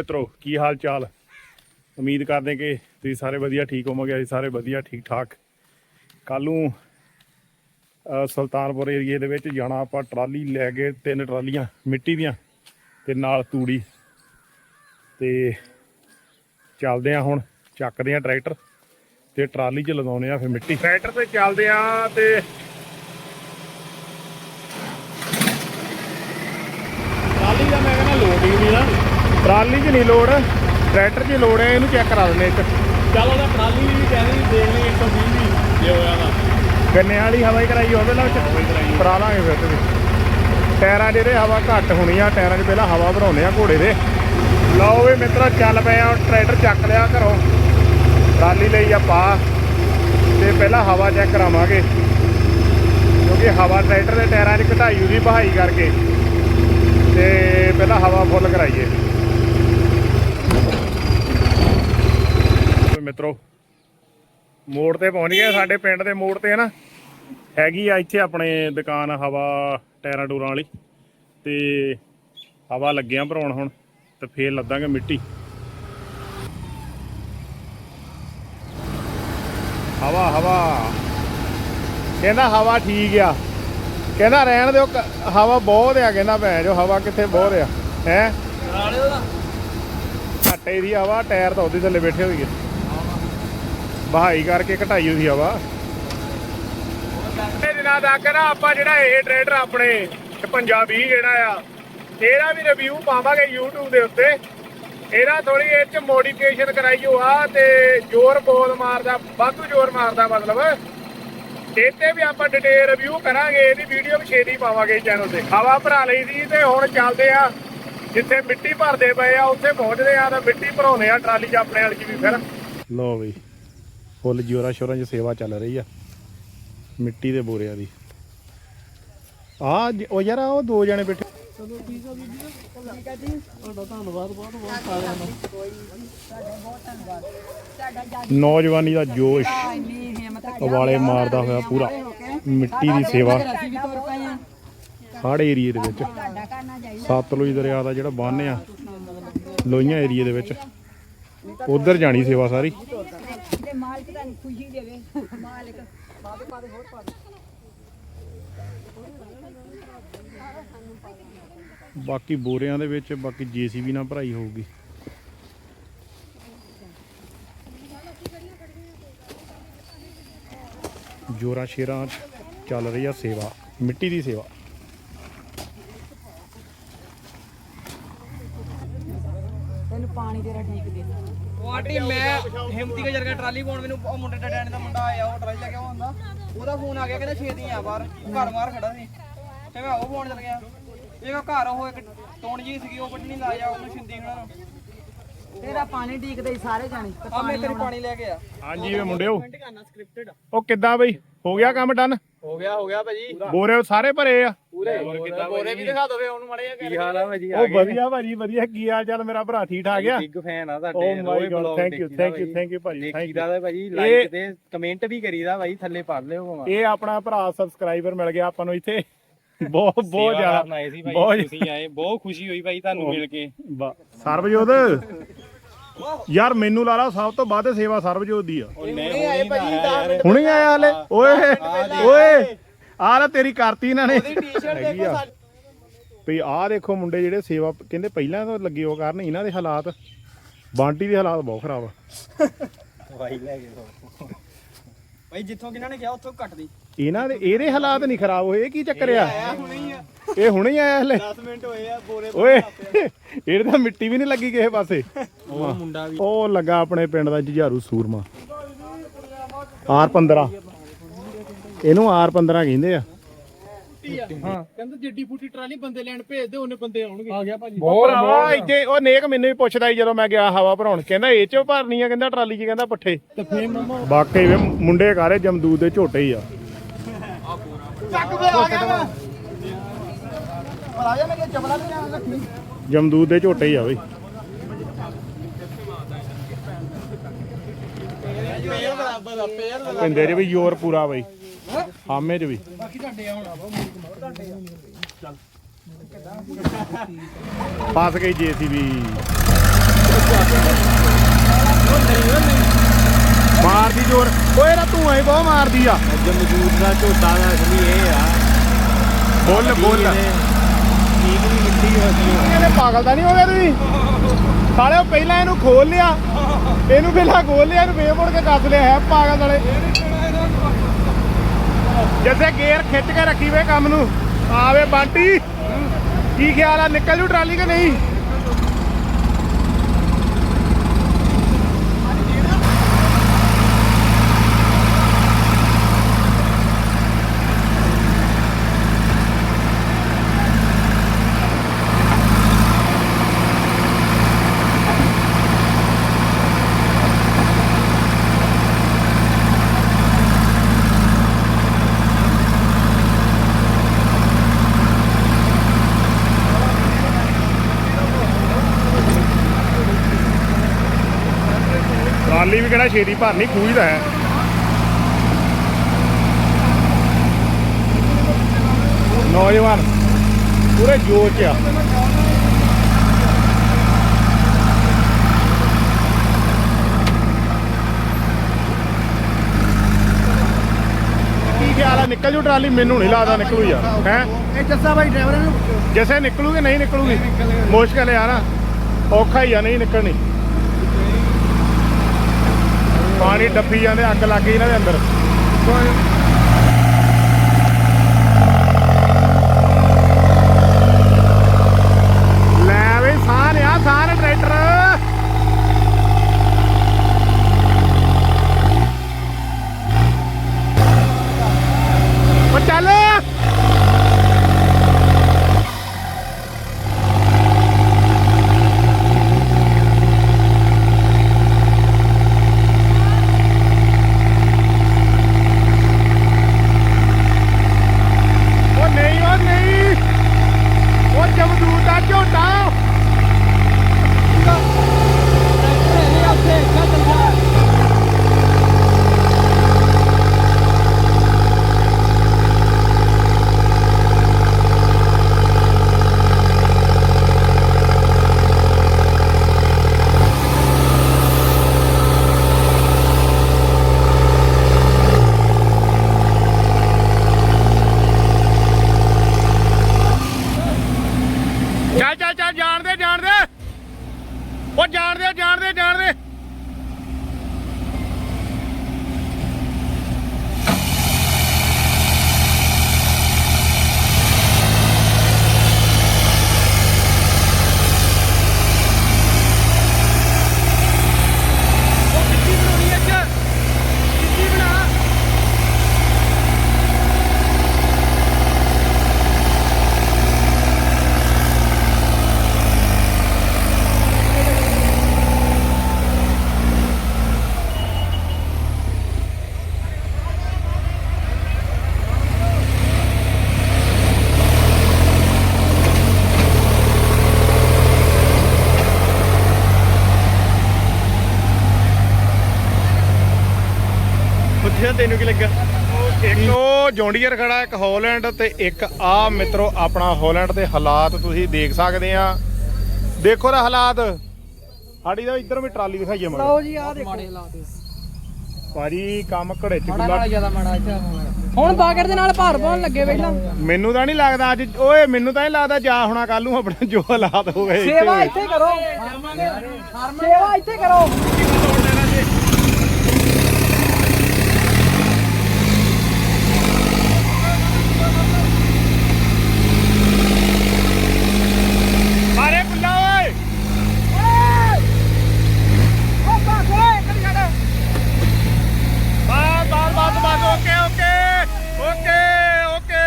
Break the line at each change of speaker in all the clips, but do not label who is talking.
ਮਿੱਤਰੋ, ਕੀ ਹਾਲ ਚਾਲ ਉਮੀਦ ਕਰਦੇ ਕਿ ਤੁਸੀਂ ਸਾਰੇ ਵਧੀਆ ਠੀਕ ਹੋਵੋਗੇ, ਅਸੀਂ ਸਾਰੇ ਵਧੀਆ ਠੀਕ ਠਾਕ ਕੱਲ ਨੂੰ ਸੁਲਤਾਨਪੁਰ ਏਰੀਏ ਦੇ ਵਿੱਚ ਜਾਣਾ, ਆਪਾਂ ਟਰਾਲੀ ਲੈ ਕੇ ਤਿੰਨ ਟਰਾਲੀਆਂ, ਮਿੱਟੀ ਦੀਆਂ ਤੇ ਨਾਲ ਤੂੜੀ। ਤੇ ਚੱਲਦੇ ਆ ਹੁਣ, ਚੱਕਦੇ ਆ ਟਰੈਕਟਰ ਤੇ ਟਰਾਲੀ 'ਚ ਲਗਾਉਨੇ ਆ ਫਿਰ ਮਿੱਟੀ। ਟਰੈਕਟਰ ਤੇ ਚੱਲਦੇ ਆ ਤੇ ਟਰਾਲੀ ਦਾ ਮੈਂ ਕਹਿੰਦਾ ਲੋਡ ਹੀ ਨਹੀਂ ਨਾ ਟਰਾਲੀ 'ਚ ਨਹੀਂ ਲੋਡ ਟਰੈਕਟਰ 'ਚ ਲੋਡ ਹੈ ਇਹਨੂੰ ਚੈੱਕ ਕਰਾ ਦਿੰਦੇ ਇੱਕ।
ਚੱਲ ਉਹਦਾ ਟਰਾਲੀ ਵੀ ਕਹਿੰਦੇ ਵੀ ਦੇਖ ਲਈ 120 ਵੀ ਜੇ ਹੋਇਆ ਦਾ
ਗੰਨੇ ਵਾਲੀ ਹਵਾਈ ਕਰਾਈ ਹੋਵੇ ਨਾ ਵਿੱਚ ਕਰਾ ਲਾਂਗੇ ਫਿਰ ਤੇ ਟਾਇਰਾਂ ਇਹਦੇ ਹਵਾ ਘੱਟ ਹੋਣੀ ਆ ਟਾਇਰਾਂ 'ਚ ਪਹਿਲਾਂ ਹਵਾ ਭਰਾਉਂਦੇ ਆ ਘੋੜੇ ਦੇ। ਲਓ ਵੀ ਮਿੱਤਰੋ ਚੱਲ ਪਏ ਆ ਟਰੈਕਟਰ ਚੱਕ ਲਿਆ ਘਰੋਂ। ਟਰਾਲੀ ਲਈ ਆ ਪਾ ਤੇ ਪਹਿਲਾਂ ਹਵਾ ਚੈੱਕ ਕਰਾਵਾਂਗੇ। ਕਿਉਂਕਿ ਹਵਾ ਟਰੈਕਟਰ ਦੇ ਟਾਇਰਾਂ 'ਚ ਘਟਾਈ ਉਹਦੀ ਬਹਾਈ ਕਰਕੇ। ਤੇ ਪਹਿਲਾਂ ਹਵਾ ਫੁੱਲ ਕਰਾਈਏ। ਮਿੱਤਰੋ। ਮੋੜ ਤੇ ਪਹੁੰਚ ਗਏ ਸਾਡੇ ਪਿੰਡ ਦੇ ਮੋੜ ਤੇ ਨਾ। ਹੈਗੀ ਆ ਇੱਥੇ ਆਪਣੇ ਦੁਕਾਨ ਹਵਾ ਟਾਇਰਾਂ ਟੂਰਾਂ ਵਾਲੀ। ਤੇ ਹਵਾ ਲੱਗਿਆ ਭਰਾਉਣ ਹੁਣ ਤੇ ਫੇਰ ਲੱਦਾਂਗੇ ਮਿੱਟੀ। ਹਵਾ ਹਵਾ। ਕਹਿੰਦਾ ਹਵਾ ਠੀਕ ਆ। ਕਹਿੰਦਾ ਰਹਿਣ ਦਿਓ ਹਵਾ ਬਹੁਤ ਆ ਕਹਿੰਦਾ ਭੈਣ ਜੋ ਹਵਾ ਕਿੱਥੇ ਬਹੁਤ ਆ। ਹੈ?
ਨਾਲੇ ਉਹਦਾ
ਘਾਟੇ ਦੀ ਹਵਾ ਟਾਇਰ ਤਾਂ ਉਹਦੇ ਥੱਲੇ ਬੈਠੇ ਹੋਈਏ। ਬਹਾਈ ਕਰਕੇ ਘਟਾਈ ਹੋਈ ਹਵਾ। ਇਹ ਦਿਨਾਂ ਤੱਕ ਨਾ ਆਪਾਂ ਜਿਹੜਾ ਇਹ ਟਰੇਡਰ ਆਪਣੇ ਤੇ ਪੰਜਾਬੀ ਜਿਹੜਾ ਆ ਇਹਦਾ ਵੀ ਰਿਵਿਊ ਪਾਵਾਂਗੇ YouTube ਦੇ ਉੱਤੇ। ਇਹਦਾ ਥੋੜੀ ਇਹ ਚ ਮੋਡੀਫਿਕੇਸ਼ਨ ਕਰਾਈ ਹੋ ਆ ਤੇ ਜ਼ੋਰ ਬੋਲ ਮਾਰਦਾ ਵਾਧੂ ਜ਼ੋਰ ਮਾਰਦਾ ਮਤਲਬ। ਇਹਤੇ ਵੀ ਆਪਾਂ ਡਿਟੇਲ ਰਿਵਿਊ ਕਰਾਂਗੇ ਇਹਦੀ ਵੀਡੀਓ ਵੀ ਛੇਤੀ ਪਾਵਾਂਗੇ ਚੈਨਲ ਤੇ। ਹਵਾ ਭਰਾ ਲਈ ਸੀ ਤੇ ਹੁਣ ਚੱਲਦੇ ਆ ਜਿੱਥੇ ਮਿੱਟੀ ਭਰਦੇ ਪਏ ਆ ਉੱਥੇ ਪਹੁੰਚਦੇ ਆ ਤਾਂ ਮਿੱਟੀ ਭਰਾਉਨੇ ਆ ਟਰਾਲੀ 'ਚ ਆਪਣੇ ਵਾਲੀ ਵੀ ਫਿਰ। ਲੋ ਬਈ। ਫੁੱਲ ਜੋਰਾ ਸ਼ੋਰਾਂ 'ਚ ਸੇਵਾ ਚੱਲ ਰਹੀ ਆ, ਮਿੱਟੀ ਦੇ ਬੋਰਿਆਂ ਦੀ। ਆ, ਉਹ ਯਾਰ, ਉਹ ਦੋ ਜਣੇ ਬੈਠੇ।
ਚਲੋ ਠੀਕ ਆ ਬੀਬੀ ਤੁਹਾਡਾ ਧੰਨਵਾਦ ਬਹੁਤ ਬਹੁਤ ਸਾਰਿਆਂ ਦਾ
ਨੌਜਵਾਨੀ ਦਾ ਜੋਸ਼ ਉਬਾਲੇ ਮਾਰਦਾ ਹੋਇਆ ਪੂਰਾ, ਮਿੱਟੀ ਦੀ ਸੇਵਾ।
ਅਸੀਂ
ਏਰੀਏ ਦੇ ਵਿੱਚ। ਸਤਲੁਜ ਦਰਿਆ ਦਾ ਜਿਹੜਾ ਬੰਨ੍ਹ ਆ, ਲੋਹੀਆਂ ਏਰੀਏ ਦੇ ਵਿੱਚ। ਉਧਰ ਜਾਣੀ ਸੇਵਾ ਸਾਰੀ।
ਤੇ ਮਾਲਕ ਤੁਹਾਨੂੰ ਖੁਸ਼ੀ ਦੇਵੇ। ਮਾਲਕ।
ਬਾਕੀ ਬੋਰਿਆਂ ਦੇ ਵਿੱਚ ਬਾਕੀ ਜੀਸੀਬੀ ਨਾਲ ਭਰਾਈ ਹੋਊਗੀ। ਜੋਰਾ ਸ਼ੇਰਾਂ ਚੱਲ ਰਹੀ ਆ ਸੇਵਾ ਮਿੱਟੀ ਦੀ ਸੇਵਾ।
ਤੈਨੂੰ ਪਾਣੀ ਤੇਰਾ ਠੀਕ ਦੇ।
ਵਾਟੀ ਮੈਂ ਹਿੰਮਤੀ ਕੇ ਜਰਗਾ ਟਰਾਲੀ ਪਾਉਣ ਮੈਨੂੰ ਉਹ ਮੁੰਡੇ ਡੈਣ ਦਾ ਮੁੰਡਾ ਆਇਆ ਉਹ ਟਰਾਲੀ ਲੈ ਕੇ ਆਉਂਦਾ। ਉਹਦਾ ਫੋਨ ਆ ਗਿਆ ਕਹਿੰਦਾ ਛੇਤੀ ਆ ਬਾਹਰ ਘਰ ਮਾਰ ਖੜਾ ਸੀ। ਤੇ ਮੈਂ ਉਹ ਫੋਨ ਚਲ ਗਿਆ। ਇਹ ਮੈਂ ਘਰ ਉਹ ਇੱਕ ਟੋਣ ਜੀ ਸੀਗੀ ਉਹ ਵੱਢਣੀ ਲਾ ਜਾ ਉਹਨੂੰ ਛਿੰਦੀ ਉਹਨਾਂ ਨੂੰ
ਤੇਰਾ ਪਾਣੀ ਠੀਕਦੇ ਸਾਰੇ ਜਾਣੇ ਤੇ
ਆ ਮੈਂ ਤੇਰੀ ਪਾਣੀ ਲੈ ਕੇ ਆ।
ਹਾਂਜੀ ਵੇ ਮੁੰਡਿਓ। ਉਹ ਕਿੱਦਾਂ ਬਈ? ਹੋ ਗਿਆ ਕੰਮ ਡਨ
ਹੋ ਗਿਆ ਹੋ ਗਿਆ ਭਾਜੀ।
ਬੋਰੇ ਸਾਰੇ ਭਰੇ ਆ।
ਪੂਰੇ। ਬੋਰੇ ਵੀ ਦਿਖਾ ਦੋ ਫੇ ਉਹਨੂੰ ਮੜੇ ਕੀ ਹਾਲ ਆ ਭਾਜੀ?
ਉਹ ਵਧੀਆ ਭਾਜੀ ਵਧੀਆ। ਕੀ ਹਾਲ ਚਾਲ? ਮੇਰਾ ਭਰਾ ਠੀਕ ਠਾਕ ਆ?
ਬਿਗ ਫੈਨ ਆ
ਓ my God thank you thank you thank you ਭਾਜੀ। ਥੈਂਕ
ਦੇਖੀਦਾ ਦਾ ਭਾਜੀ ਲਾਈਕ ਤੇ ਕਮੈਂਟ ਵੀ ਕਰੀਦਾ ਭਾਈ ਥੱਲੇ ਪੜ ਲਿਓ ਭਾਵੇਂ
ਇਹ ਆਪਣਾ ਭਰਾ ਸਬਸਕ੍ਰਾਈਬਰ ਮਿਲ ਗਿਆ ਆਪਾਂ ਨੂੰ ਇੱਥੇ। ਬਹੁਤ ਬਹੁਤ ਜ਼ਿਆਦਾ।
ਆਏ ਸੀ ਭਾਈ
ਬਹੁਤ
ਤੁਸੀਂ ਆਏ। ਬਹੁਤ ਖੁਸ਼ੀ ਹੋਈ ਭਾਈ ਤੁਹਾਨੂੰ ਮਿਲ ਕੇ।
ਸਰਬਜੋਤ। ਯਾਰ ਮੈਨੂੰ ਲਾ ਲਾ ਸਭ ਤੋਂ ਵੱਧ ਸੇਵਾ ਸਰਬਜੋਤ ਦੀ ਆ।
ਨਹੀਂ ਆਏ ਭਾਜੀ 10 ਮਿੰਟ
ਹੁਣੇ ਆਇਆ ਹਲੇ। ਓਏ ਓਏ ਆਹ ਲੈ ਤੇਰੀ ਕਰਤੀ ਇਹਨਾਂ ਨੇ।
ਟੀ-ਸ਼ਰਟ
ਹੈਗੀ ਆ। ਭਈ ਆਹ ਦੇਖੋ ਮੁੰਡੇ ਜਿਹੜੇ ਸੇਵਾ ਕਹਿੰਦੇ ਪਹਿਲਾਂ ਤੋਂ ਲੱਗੇ ਹੋ ਕਰਨ ਇਹਨਾਂ ਦੇ ਹਾਲਾਤ। ਬਾਂਟੀ ਦੇ ਹਾਲਾਤ ਬਹੁਤ ਖਰਾਬ ਆ।
ਭਾਈ ਲੈ ਕੇ ਭਾਈ ਜਿੱਥੋਂ ਕਿਨਾਂ ਨੇ ਕਿਹਾ ਉੱਥੋਂ ਕੱਟ ਦੀ।
ਇਹਨਾਂ ਦੇ ਇਹਦੇ ਹਾਲਾਤ ਨਹੀਂ ਖਰਾਬ ਹੋਏ ਇਹ ਕੀ ਚੱਕਰ ਆ? ਇਹ ਹੁਣੇ ਹੀ ਆਇਆ ਹਲੇ।
10 ਮਿੰਟ ਹੋਏ ਆ ਬੋਰੇ
ਓਏ ਇਹਦੇ ਤਾਂ ਮਿੱਟੀ ਵੀ ਨਹੀਂ ਲੱਗੀ ਕਿਸੇ ਪਾਸੇ।
ਉਹ ਮੁੰਡਾ ਵੀ।
ਉਹ ਲੱਗਾ ਆਪਣੇ ਪਿੰਡ ਦਾ ਜੁਝਾਰੂ ਸੂਰਮਾ। R15 ਇਹਨੂੰ R15 ਕਹਿੰਦੇ ਆ।
ਕਹਿੰਦਾ ਜਿੱਡੀ ਫੁੱਟੀ ਟਰਾਲੀ ਬੰਦੇ ਲੈਣ ਭੇਜ ਦੇ ਉਹਨੇ ਬੰਦੇ ਆਉਣਗੇ। ਆ ਗਿਆ ਭਾਜੀ।
ਉਹ ਭਰਾਵਾ। ਇੱਥੇ ਉਹ ਨੇਕ ਮੈਨੂੰ ਵੀ ਪੁੱਛਦਾ ਸੀ ਜਦੋਂ ਮੈਂ ਗਿਆ ਹਵਾ ਭਰਾਉਣ। ਕਹਿੰਦਾ ਇਹ ਚੋਂ ਭਰਨੀ ਆ ਕਹਿੰਦਾ ਟਰਾਲੀ 'ਚ ਕਹਿੰਦਾ ਪੱਠੇ।
ਤੇ ਫੇਰ ਮਮਾ
ਬਾਕੀ ਵੇ ਮੁੰਡੇ ਕਾਰੇ ਜਮਦੂਦ ਦੇ ਝੋਟੇ ਹੀ ਆ। ਜਮਦੂਦ ਦੇ ਝੋਟੇ ਹੀ ਆ ਬਈ। 'ਚ ਵੀ ਜ਼ੋਰ ਪੂਰਾ ਬਈ। ਹਾਮੇ 'ਚ ਵੀ।
ਬਾਕੀ ਤੁਹਾਡੇ ਆਉਣਾ ਵਾ
ਫਸ ਗਈ ਜੀਸੀਬੀ। ਮਾਰਦੀ ਜ਼ੋਰ। ਓਏ ਨਾ ਤੂੰ ਐ ਬਹੁਤ ਮਾਰਦੀ ਆ।
ਅੱਜ ਮਜੂਦ ਦਾ ਝੋਟਾ ਦਾ ਅਸਲੀ ਇਹ ਆ।
ਬੋਲ ਬੋਲ।
ਠੀਕ ਵੀ ਮਿੱਟੀ ਹੋਦੀ
ਇਹਨੇ ਪਾਗਲ ਤਾਂ ਨਹੀਂ ਹੋ ਗਿਆ ਤੁਸੀਂ। ਸਾਲਿਓ ਪਹਿਲਾਂ ਇਹਨੂੰ ਖੋਲ ਲਿਆ। ਇਹਨੂੰ ਪਹਿਲਾਂ ਖੋਲ ਲਿਆ ਇਹਨੂੰ ਫੇਰ ਮੁੜ ਕੇ ਕੱਸ ਲਿਆ। ਹੈ ਪਾਗਲ ਵਾਲੇ ਜਿੱਥੇ ਗੇਅਰ ਖਿੱਚ ਕੇ ਰੱਖੀ ਵੇ ਕੰਮ ਨੂੰ। ਆਵੇ ਬੰਟੀ ਕੀ ਖਿਆਲ ਆ? ਨਿਕਲ ਜੂ ਟਰਾਲੀ ਕਿ ਨਹੀਂ? ਟਰਾਲੀ ਵੀ ਕਿਹੜਾ ਛੇਤੀ ਭਰਨੀ ਖੂਜ ਦਾ ਹੈ। ਨੌਜਵਾਨ ਪੂਰੇ ਜੋਸ਼ 'ਚ ਆ। ਕੀ ਖਿਆਲ ਆ? ਨਿਕਲ ਜੂ ਟਰਾਲੀ ਮੈਨੂੰ ਨਹੀਂ ਲੱਗਦਾ ਨਿਕਲੂ ਯਾਰ। ਹੈ?
ਇਹ ਜੱਸਾ ਭਾਈ ਡਰਾਈਵਰ ਨੂੰ
ਜਿਵੇਂ ਨਿਕਲੂਗੀ? ਨਹੀਂ ਨਿਕਲੂਗੀ। ਮੁਸ਼ਕਲ ਆ ਨਾ ਔਖਾ ਹੀ ਆ ਨਹੀਂ ਨਿਕਲਣੀ। ਪਾਣੀ ਡੱਫੀ ਜਾਂਦੇ ਅੱਗ ਲੱਗ ਗਈ ਇਹਨਾਂ ਦੇ ਅੰਦਰ ਲੈ ਵੇ ਸਾਨ ਆ ਸਾਨ ਟਰੈਕਟਰ ਉਹ ਚੱਲ ਉਹ ਨਹੀਂ ਉਹ ਨਹੀਂ ਉਹ ਜਮਦੂਤ ਦਾ ਝੋਟਾ ਚੱਲ ਚੱਲ ਚੱਲ ਜਾਣ ਦੇ ਜਾਣ ਦੇ ਉਹ ਜਾਣਦੇ ਦੇ ਜਾਣ ਦੇ ਜਾਣ ਦੇ
ਪੁੱਛਿਆ ਤੈਨੂੰ ਕੀ ਲੱਗਾ
ਇੱਕ ਉਹ ਜੌਂਡੀਅਰ ਖੜਾ ਇੱਕ ਹਾਲੈਂਡ ਤੇ ਇੱਕ ਆ ਮਿੱਤਰੋ ਆਪਣਾ ਹਾਲੈਂਡ ਦੇ ਹਾਲਾਤ ਤੁਸੀਂ ਦੇਖ ਸਕਦੇ ਆ। ਦੇਖੋ ਦਾ ਹਾਲਾਤ। ਸਾਡੀ ਦਾ ਇੱਧਰ ਵੀ ਟਰਾਲੀ ਦਿਖਾਈਏ ਮਗਰ
ਲਓ ਜੀ ਆ ਦੇਖੋ।
ਭਾਜੀ ਕੰਮ ਘੜੇ ਚ
ਮਾੜਾ
ਗੁੱਲਾ
ਨਾਲ ਜ਼ਿਆਦਾ ਮਾੜਾ ਇੱਥੇ ਹੁਣ। ਬਾਕਰ ਦੇ ਨਾਲ ਭਾਰ ਪਾਉਣ ਲੱਗੇ ਪਹਿਲਾਂ
ਮੈਨੂੰ ਤਾਂ ਨਹੀਂ ਲੱਗਦਾ ਅੱਜ। ਓਏ ਮੈਨੂੰ ਤਾਂ ਨਹੀਂ ਲੱਗਦਾ ਜਾ ਹੋਣਾ ਕੱਲ ਨੂੰ ਆਪਣੇ ਜੋ ਹਾਲਾਤ ਹੋ ਗਏ ਇੱਥੇ।
ਸੇਵਾ। ਇੱਥੇ ਕਰੋ। ਸੇਵਾ ਇੱਥੇ ਕਰੋ
ਮਾਰੇ ਗੁੱਲਾ ਓਏ boss boss boss boss okay okay okay okay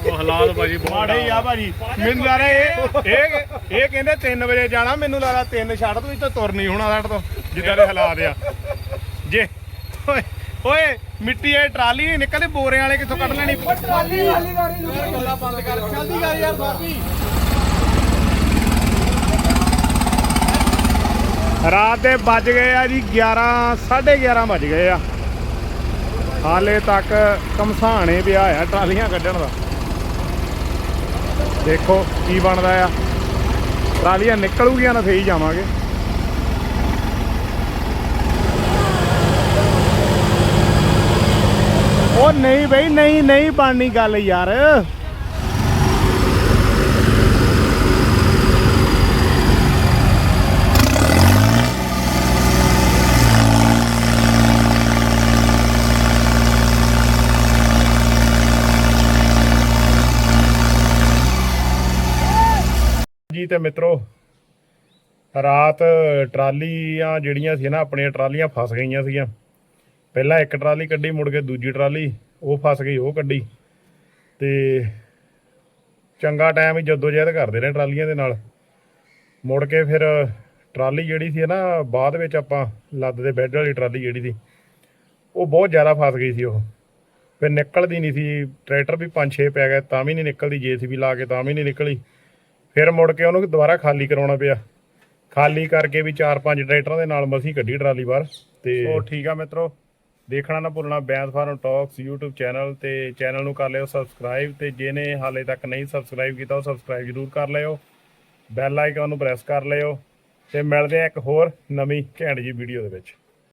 ਉਹ ਹਾਲਾਤ ਭਾਜੀ
ਮਾੜੇ ਹੀ ਆ ਭਾਜੀ ਮੈਨੂੰ ਲੱਗ ਰਿਹਾ ਇਹ ਇਹ ਇਹ ਕਹਿੰਦੇ 3 ਵਜੇ ਜਾਣਾ ਮੈਨੂੰ ਲੱਗਦਾ 3 ਛੱਡ ਤੂੰ ਇੱਥੇ ਤੁਰ ਨਹੀਂ ਹੋਣਾ ਸਾਡੇ ਤੋਂ ਜਿੱਦਾਂ ਦੇ ਹਾਲਾਤ ਆ। ਜੇ ਓਏ ਓਏ ਮਿੱਟੀ ਇਹ ਟਰਾਲੀ ਨਹੀਂ ਨਿਕਲਦੀ ਬੋਰਿਆਂ ਵਾਲੇ ਕਿੱਥੋਂ ਕੱਢ ਲੈਣੀ?
ਟਰਾਲੀ ਵਾਲੀ ਗਾੜੀ ਨੂੰ ਗੱਲਾਂ ਬੰਦ ਕਰ ਜਲਦੀ ਕਰ ਯਾਰ ਸਾਪੀ
ਰਾਤ ਦੇ ਵੱਜ ਗਏ ਆ ਜੀ 11 11:30 ਵੱਜ ਗਏ ਆ। ਹਾਲੇ ਤੱਕ ਕਮਸਾਣੇ ਪਿਆ ਆ ਟਰਾਲੀਆਂ ਕੱਢਣ ਦਾ। ਦੇਖੋ ਕੀ ਬਣਦਾ ਆ। ਟਰਾਲੀਆਂ ਨਿਕਲੂਗੀਆਂ ਨਾ ਸਹੀ ਜਾਵਾਂਗੇ। ਉਹ ਨਹੀਂ ਬਈ, ਨਹੀਂ ਨਹੀਂ ਬਣਨੀ ਗੱਲ ਯਾਰ। ਤੇ ਮਿੱਤਰੋ, ਰਾਤ ਟਰਾਲੀਆਂ ਜਿਹੜੀਆਂ ਸੀ ਨਾ, ਆਪਣੀਆਂ ਟਰਾਲੀਆਂ ਫਸ ਗਈਆਂ ਸੀਗੀਆਂ। ਪਹਿਲਾਂ ਇੱਕ ਟਰਾਲੀ ਕੱਢੀ, ਮੁੜ ਕੇ ਦੂਜੀ ਟਰਾਲੀ, ਉਹ ਫਸ ਗਈ, ਉਹ ਕੱਢੀ। ਤੇ ਚੰਗਾ ਟਾਈਮ ਹੀ ਜਦੋਂ ਜਹਿਦ ਕਰਦੇ ਰਹੇ ਟਰਾਲੀਆਂ ਦੇ ਨਾਲ। ਮੁੜ ਕੇ ਫਿਰ ਟਰਾਲੀ ਜਿਹੜੀ ਸੀ ਨਾ, ਬਾਅਦ ਵਿੱਚ ਆਪਾਂ ਲੱਦ ਦੇ ਬੈੱਡ ਵਾਲੀ ਟਰਾਲੀ ਜਿਹੜੀ ਸੀ, ਉਹ ਬਹੁਤ ਜ਼ਿਆਦਾ ਫਸ ਗਈ ਸੀ ਉਹ। ਫਿਰ ਨਿਕਲਦੀ ਨਹੀਂ ਸੀ, ਟਰੈਕਟਰ ਵੀ 5-6 ਪੈ ਗਏ, ਤਾਂ ਵੀ ਨਹੀਂ ਨਿਕਲਦੀ, ਜੇਸੀਬੀ ਲਾ ਕੇ ਤਾਂ ਵੀ ਨਹੀਂ ਨਿਕਲੀ। ਫਿਰ ਮੁੜ ਕੇ ਉਹਨੂੰ ਦੁਬਾਰਾ ਖਾਲੀ ਕਰਾਉਣਾ ਪਿਆ। ਖਾਲੀ ਕਰਕੇ ਵੀ 4-5 ਟਰੈਕਟਰਾਂ ਦੇ ਨਾਲ ਮਸੀਂ ਕੱਢੀ ਟਰਾਲੀ ਬਾਹਰ ਤੇ ਉਹ ਠੀਕ ਆ ਮਿੱਤਰੋ, ਦੇਖਣਾ ਨਾ ਭੁੱਲਣਾ Bains farm talks YouTube channel ਤੇ ਚੈਨਲ ਨੂੰ ਕਰ ਲਿਓ ਸਬਸਕ੍ਰਾਈਬ ਤੇ ਜਿਹਨੇ ਹਾਲੇ ਤੱਕ ਨਹੀਂ ਸਬਸਕ੍ਰਾਈਬ ਕੀਤਾ ਉਹ ਸਬਸਕ੍ਰਾਈਬ ਜ਼ਰੂਰ ਕਰ ਲਿਓ। ਬੈਲ ਆਈਕਨ ਨੂੰ ਪ੍ਰੈਸ ਕਰ ਲਿਓ ਤੇ ਮਿਲਦੇ ਆ ਇੱਕ ਹੋਰ ਨਵੀਂ ਘੈਂਟ ਜੀ ਵੀਡੀਓ ਦੇ ਵਿੱਚ।